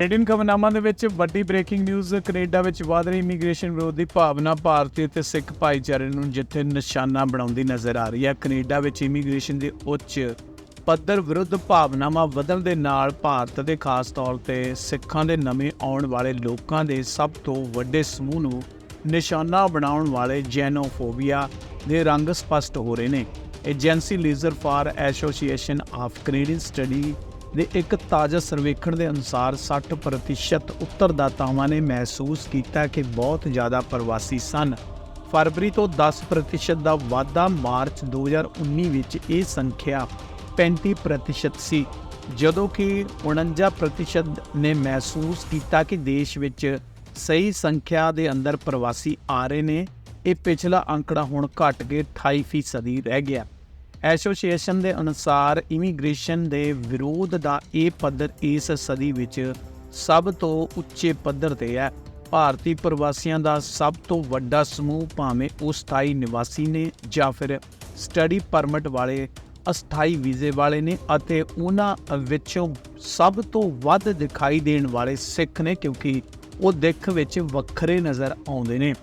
Indian ਖਬਰਨਾਮਾ ਦੇ ਵਿੱਚ ਵੱਡੀ ਬ੍ਰੇਕਿੰਗ ਨਿਊਜ਼ ਕੈਨੇਡਾ ਵਿੱਚ ਵਧ ਰਹੀ ਇਮੀਗ੍ਰੇਸ਼ਨ ਵਿਰੋਧੀ ਭਾਵਨਾ, ਭਾਰਤੀ ਅਤੇ ਸਿੱਖ ਭਾਈਚਾਰੇ ਨੂੰ ਜਿੱਥੇ ਨਿਸ਼ਾਨਾ ਬਣਾਉਂਦੀ ਨਜ਼ਰ ਆ ਰਹੀ ਹੈ। ਕੈਨੇਡਾ ਵਿੱਚ ਇਮੀਗ੍ਰੇਸ਼ਨ ਦੇ ਉੱਚ ਪੱਧਰ ਵਿਰੁੱਧ ਭਾਵਨਾਵਾਂ ਵਧਣ ਦੇ ਨਾਲ ਭਾਰਤ ਦੇ ਖਾਸ ਤੌਰ ਤੇ ਸਿੱਖਾਂ ਦੇ ਨਵੇਂ ਆਉਣ ਵਾਲੇ ਲੋਕਾਂ ਦੇ ਸਭ ਤੋਂ ਵੱਡੇ ਸਮੂਹ ਨੂੰ ਨਿਸ਼ਾਨਾ ਬਣਾਉਣ ਵਾਲੇ ਜੈਨੋਫੋਬੀਆ ਦੇ ਰੰਗ ਸਪਸ਼ਟ ਹੋ ਰਹੇ ਨੇ। Agency Leger for association of Canadian study ਦੇ ਇੱਕ ਤਾਜ਼ਾ ਸਰਵੇਖਣ ਦੇ ਅਨੁਸਾਰ 60% ਉੱਤਰਦਾਤਾਵਾਂ ਨੇ ਮਹਿਸੂਸ ਕੀਤਾ ਕਿ ਬਹੁਤ ਜ਼ਿਆਦਾ ਪ੍ਰਵਾਸੀ ਸਨ। ਫਰਵਰੀ ਤੋਂ 10% ਦਾ ਵਾਧਾ ਮਾਰਚ 2019 ਵਿੱਚ ਇਹ ਸੰਖਿਆ 35% ਸੀ। ਜਦੋਂ ਕਿ 49% ਨੇ ਮਹਿਸੂਸ ਕੀਤਾ ਕਿ ਦੇਸ਼ ਵਿੱਚ ਸਹੀ ਸੰਖਿਆ ਦੇ ਅੰਦਰ ਪ੍ਰਵਾਸੀ ਆ ਰਹੇ ਨੇ, ਇਹ ਪਿਛਲਾ ਅੰਕੜਾ ਹੁਣ ਘਟ ਕੇ 28% ਰਹਿ ਗਿਆ। ਐਸੋਸੀਏਸ਼ਨ ਦੇ ਅਨੁਸਾਰ ਇਮੀਗ੍ਰੇਸ਼ਨ ਦੇ ਵਿਰੋਧ ਦਾ ਇਹ ਪੱਧਰ ਇਸ ਸਦੀ ਵਿੱਚ ਸਭ ਤੋਂ ਉੱਚੇ ਪੱਧਰ ਤੇ ਹੈ। ਭਾਰਤੀ ਪ੍ਰਵਾਸੀਆਂ ਦਾ ਸਭ ਤੋਂ ਵੱਡਾ ਸਮੂਹ ਭਾਵੇਂ ਉਹ ਸਥਾਈ ਨਿਵਾਸੀ ਨੇ ਜਾਂ ਫਿਰ ਸਟੱਡੀ ਪਰਮਿਟ ਵਾਲੇ, ਅਸਥਾਈ ਵੀਜ਼ੇ ਵਾਲੇ ਨੇ ਅਤੇ ਉਹਨਾਂ ਵਿੱਚੋਂ ਸਭ ਤੋਂ ਵੱਧ ਦਿਖਾਈ ਦੇਣ ਵਾਲੇ ਸਿੱਖ ਨੇ ਕਿਉਂਕਿ ਉਹ ਦਿੱਖ ਵਿੱਚ ਵੱਖਰੇ ਨਜ਼ਰ ਆਉਂਦੇ ਨੇ।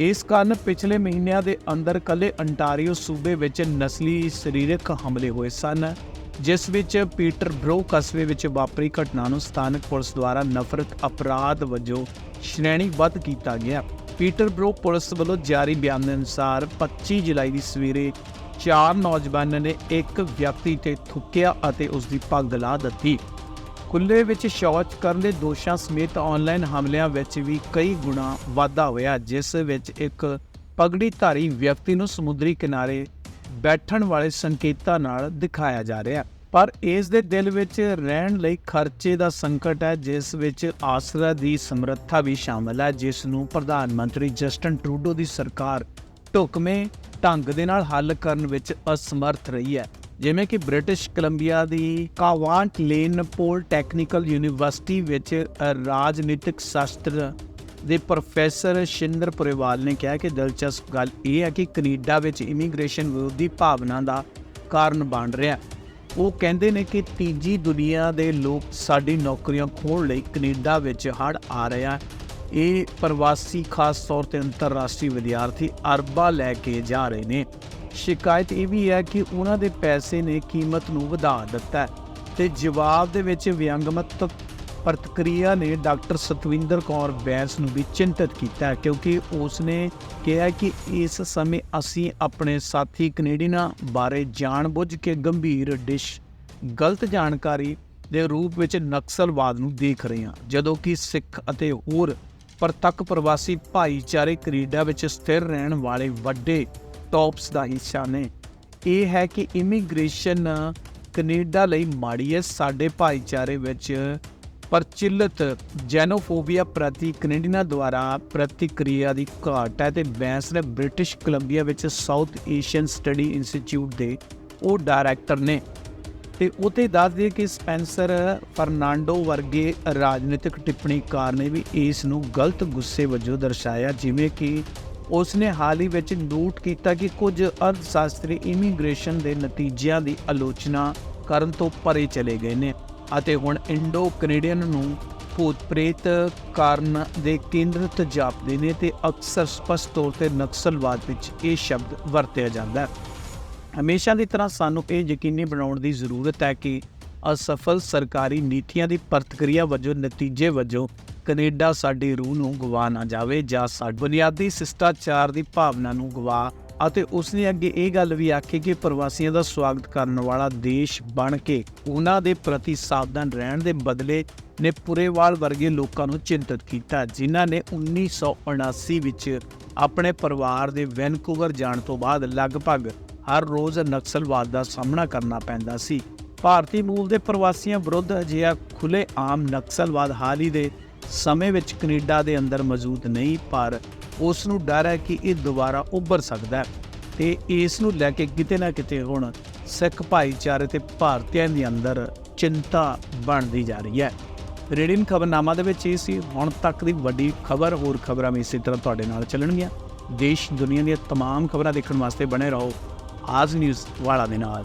ਇਸ ਕਾਰਨ ਪਿਛਲੇ ਮਹੀਨਿਆਂ ਦੇ ਅੰਦਰ ਕੱਲੇ ਅੰਟਾਰੀਓ ਸੂਬੇ ਵਿੱਚ ਨਸਲੀ ਸਰੀਰਕ ਹਮਲੇ ਹੋਏ ਸਨ, ਜਿਸ ਵਿੱਚ ਪੀਟਰ ਬਰੋ ਕਸਬੇ ਵਿੱਚ ਵਾਪਰੀ ਘਟਨਾ ਨੂੰ ਸਥਾਨਕ ਪੁਲਿਸ ਦੁਆਰਾ ਨਫ਼ਰਤ ਅਪਰਾਧ ਵਜੋਂ ਸ਼੍ਰੇਣੀਬੱਧ ਕੀਤਾ ਗਿਆ। ਪੀਟਰ ਬ੍ਰੋ ਪੁਲਿਸ ਵੱਲੋਂ ਜਾਰੀ ਬਿਆਨ ਦੇ ਅਨੁਸਾਰ 25 ਜੁਲਾਈ ਦੀ ਸਵੇਰੇ ਚਾਰ ਨੌਜਵਾਨਾਂ ਨੇ ਇੱਕ ਵਿਅਕਤੀ ਤੇ ਥੁੱਕਿਆ ਅਤੇ ਉਸ ਦੀ ਪੱਗ ਲਾ ਦਿੱਤੀ। ਖੁੱਲੇ ਵਿੱਚ ਸ਼ੌਚ ਕਰਨ ਦੇ ਦੋਸ਼ਾਂ ਸਮੇਤ ਆਨਲਾਈਨ ਹਮਲਿਆਂ ਵਿੱਚ ਵੀ ਕਈ ਗੁਣਾ ਵਾਧਾ ਹੋਇਆ, ਜਿਸ ਵਿੱਚ ਇੱਕ ਪਗੜੀ ਧਾਰੀ ਵਿਅਕਤੀ ਨੂੰ ਸਮੁੰਦਰੀ ਕਿਨਾਰੇ ਬੈਠਣ ਵਾਲੇ ਸੰਕੇਤਾਂ ਨਾਲ ਦਿਖਾਇਆ ਜਾ ਰਿਹਾ ਪਰ ਇਸ ਦੇ ਦਿਲ ਵਿੱਚ ਰਹਿਣ ਲਈ ਖਰਚੇ ਦਾ ਸੰਕਟ ਹੈ, ਜਿਸ ਵਿੱਚ ਆਸਰਾ ਦੀ ਸਮਰੱਥਾ ਵੀ ਸ਼ਾਮਲ ਹੈ, ਜਿਸ ਨੂੰ ਪ੍ਰਧਾਨ ਮੰਤਰੀ ਜਸਟਨ ਟਰੂਡੋ ਦੀ ਸਰਕਾਰ ਢੁਕਵੇਂ ਢੰਗ ਦੇ ਨਾਲ ਹੱਲ ਕਰਨ ਵਿੱਚ ਅਸਮਰਥ ਰਹੀ ਹੈ। ਜਿਵੇਂ ਕਿ ਬ੍ਰਿਟਿਸ਼ ਕੋਲੰਬੀਆ ਦੀ ਕਾਵਾਂਟ ਲੇਨ ਪੋਲ ਟੈਕਨੀਕਲ ਯੂਨੀਵਰਸਿਟੀ ਵਿੱਚ ਰਾਜਨੀਤਿਕ ਸ਼ਾਸਤਰ ਦੇ ਪ੍ਰੋਫੈਸਰ ਸ਼ਿੰਦਰ ਪੁਰੇਵਾਲ ਨੇ ਕਿਹਾ ਕਿ ਦਿਲਚਸਪ ਗੱਲ ਇਹ ਹੈ ਕਿ ਕੈਨੇਡਾ ਵਿੱਚ ਇਮੀਗ੍ਰੇਸ਼ਨ ਵਿਰੋਧੀ ਭਾਵਨਾ ਦਾ ਕਾਰਨ ਬਣ ਰਿਹਾ ਉਹ ਕਹਿੰਦੇ ਨੇ ਕਿ ਤੀਜੀ ਦੁਨੀਆ ਦੇ ਲੋਕ ਸਾਡੀ ਨੌਕਰੀਆਂ ਖੋਣ ਲਈ ਕੈਨੇਡਾ ਵਿੱਚ ਹੜ ਆ ਰਿਹਾ ਇਹ ਪ੍ਰਵਾਸੀ, ਖਾਸ ਤੌਰ ਤੇ ਅੰਤਰਰਾਸ਼ਟਰੀ ਵਿਦਿਆਰਥੀ ਅਰਬਾਂ ਲੈ ਕੇ ਜਾ ਰਹੇ ਨੇ। ਸ਼ਿਕਾਇਤ ਇਹ ਵੀ ਹੈ ਕਿ ਉਹਨਾਂ ਦੇ ਪੈਸੇ ਨੇ ਕੀਮਤ ਨੂੰ ਵਧਾ ਦਿੱਤਾ ਹੈ ਤੇ ਜਵਾਬ ਦੇ ਵਿੱਚ ਵਿਅੰਗਮਤ ਪ੍ਰਤੀਕਿਰਿਆ ਨੇ ਡਾਕਟਰ ਸਤਵਿੰਦਰ ਕੌਰ ਬੈਂਸ ਨੂੰ ਵੀ ਚਿੰਤਤ ਕੀਤਾ ਕਿਉਂਕਿ ਉਸ ਨੇ ਕਿਹਾ ਕਿ ਇਸ ਸਮੇਂ ਅਸੀਂ ਆਪਣੇ ਸਾਥੀ ਕੈਨੇਡੀਅਨਾਂ ਬਾਰੇ ਜਾਣਬੁੱਝ ਕੇ ਗੰਭੀਰ ਡਿਸ਼, ਗਲਤ ਜਾਣਕਾਰੀ ਦੇ ਰੂਪ ਵਿੱਚ ਨਕਸਲਵਾਦ ਨੂੰ ਦੇਖ ਰਹੇ ਹਾਂ। ਜਦੋਂ ਕਿ ਸਿੱਖ ਅਤੇ ਹੋਰ ਪ੍ਰਤੱਖ ਪ੍ਰਵਾਸੀ ਭਾਈਚਾਰੇ ਕੈਨੇਡਾ ਵਿੱਚ ਸਥਿਰ ਰਹਿਣ ਵਾਲੇ ਵੱਡੇ ਟੌਪਸ ਦਾ ਹਿੱਸਾ ਨੇ। ਇਹ ਹੈ ਕਿ ਇਮੀਗ੍ਰੇਸ਼ਨ ਕੈਨੇਡਾ ਲਈ ਮਾੜੀ ਹੈ। ਸਾਡੇ ਭਾਈਚਾਰੇ ਵਿੱਚ ਪ੍ਰਚਲਿਤ ਜੈਨੋਫੋਬੀਆ ਪ੍ਰਤੀ ਕੈਨੇਡੀਅਨਾਂ ਦੁਆਰਾ ਪ੍ਰਤੀਕਿਰਿਆ ਦੀ ਘਾਟ ਹੈ ਤੇ ਬੈਂਸ ਨੇ ਬ੍ਰਿਟਿਸ਼ ਕੋਲੰਬੀਆ ਵਿੱਚ ਸਾਊਥ ਏਸ਼ੀਅਨ ਸਟੱਡੀ ਇੰਸਟੀਚਿਊਟ ਦੇ ਉਹ ਡਾਇਰੈਕਟਰ ਨੇ। ਤੇ ਉਤੇ ਦੱਸ ਦਈਏ ਕਿ ਸਪੈਂਸਰ ਫਰਨਾਂਡੋ ਵਰਗੇ ਰਾਜਨੀਤਿਕ ਟਿੱਪਣੀਕਾਰ ਨੇ ਵੀ ਇਸ ਨੂੰ ਗਲਤ ਗੁੱਸੇ ਵਜੋਂ ਦਰਸਾਇਆ। ਜਿਵੇਂ ਕਿ ਉਸ ਨੇ ਹਾਲ ਹੀ ਵਿੱਚ ਨੋਟ ਕੀਤਾ ਕਿ ਕੁਝ ਅਰਥਸ਼ਾਸਤਰੀ ਇਮੀਗ੍ਰੇਸ਼ਨ ਦੇ ਨਤੀਜਿਆਂ ਦੀ ਆਲੋਚਨਾ ਕਰਨ ਤੋਂ ਪਰੇ ਚਲੇ ਗਏ ਨੇ ਅਤੇ ਹੁਣ ਇੰਡੋ ਕੈਨੇਡੀਅਨ ਨੂੰ ਭੂਤ ਪ੍ਰੇਤ ਕਾਰਨ ਦੇ ਕੇਂਦਰਿਤ ਜਾਪਦੇ ਨੇ ਤੇ ਅਕਸਰ ਸਪਸ਼ਟ ਤੌਰ ਤੇ ਨਕਸਲਵਾਦ ਵਿੱਚ ਇਹ ਸ਼ਬਦ ਵਰਤਿਆ ਜਾਂਦਾ ਹੈ। ਹਮੇਸ਼ਾ ਦੀ ਤਰ੍ਹਾਂ ਸਾਨੂੰ ਇਹ ਯਕੀਨੀ ਬਣਾਉਣ ਦੀ ਜ਼ਰੂਰਤ ਹੈ ਕਿ ਅਸਫਲ ਸਰਕਾਰੀ ਨੀਤੀਆਂ ਦੀ ਪ੍ਰਤੀਕਿਰਿਆ ਵਜੋਂ, ਨਤੀਜੇ ਵਜੋਂ ਕੈਨੇਡਾ ਸਾਡੀ ਰੂਹ ਨੂੰ ਗਵਾ ਨਾ ਜਾਵੇ ਜਾਂ ਸਾਡੀ ਬੁਨਿਆਦੀ ਸਿਸ਼ਟਾਚਾਰ ਦੀ ਭਾਵਨਾ ਨੂੰ ਗਵਾ ਅਤੇ ਉਸਨੇ ਅੱਗੇ ਇਹ ਗੱਲ ਵੀ ਆਖੀ ਕਿ ਪ੍ਰਵਾਸੀਆਂ ਦਾ ਸਵਾਗਤ ਕਰਨ ਵਾਲਾ ਦੇਸ਼ ਬਣ ਕੇ ਉਹਨਾਂ ਦੇ ਪ੍ਰਤੀ ਸਾਵਧਾਨ ਰਹਿਣ ਦੇ ਬਦਲੇ ਨੇ ਪੁਰੇਵਾਲ ਵਰਗੇ ਲੋਕਾਂ ਨੂੰ ਚਿੰਤਤ ਕੀਤਾ, ਜਿਨ੍ਹਾਂ ਨੇ 1979 ਵਿੱਚ ਆਪਣੇ ਪਰਿਵਾਰ ਦੇ ਵੈਨਕੂਵਰ ਜਾਣ ਤੋਂ ਬਾਅਦ ਲਗਭਗ ਹਰ ਰੋਜ਼ ਨਕਸਲਵਾਦ ਦਾ ਸਾਹਮਣਾ ਕਰਨਾ ਪੈਂਦਾ ਸੀ। ਭਾਰਤੀ ਮੂਲ ਦੇ ਪ੍ਰਵਾਸੀਆਂ ਵਿਰੁੱਧ ਅਜਿਹਾ ਖੁੱਲੇ ਆਮ ਨਕਸਲਵਾਦ ਹਾਲ ਹੀ ਦੇ ਸਮੇਂ ਵਿੱਚ ਕੈਨੇਡਾ ਦੇ ਅੰਦਰ ਮੌਜੂਦ ਨਹੀਂ ਪਰ ਉਸ ਨੂੰ ਡਰ ਹੈ ਕਿ ਇਹ ਦੁਬਾਰਾ ਉੱਭਰ ਸਕਦਾ ਹੈ ਤੇ ਇਸ ਨੂੰ ਲੈ ਕੇ ਕਿਤੇ ਨਾ ਕਿਤੇ ਹੁਣ ਸਿੱਖ ਭਾਈਚਾਰੇ ਤੇ ਭਾਰਤੀਆਂ ਦੇ ਅੰਦਰ ਚਿੰਤਾ ਬਣਦੀ ਜਾ ਰਹੀ ਹੈ ਰੇਡੀਅਨ ਖਬਰਨਾਮਾ ਦੇ ਵਿੱਚ ਇਹ ਸੀ ਹੁਣ ਤੱਕ ਦੀ ਵੱਡੀ ਖਬਰ ਹੋਰ ਖਬਰਾਂ ਵੀ ਇਸੇ ਤਰ੍ਹਾਂ ਤੁਹਾਡੇ ਨਾਲ ਚੱਲਣਗੀਆਂ ਦੇਸ਼ ਦੁਨੀਆ ਦੀਆਂ तमाम ਖਬਰਾਂ ਦੇਖਣ ਵਾਸਤੇ ਬਣੇ ਰਹੋ ਆਜ ਨਿਊਜ਼ ਵਾਲਾ ਦੇ ਨਾਲ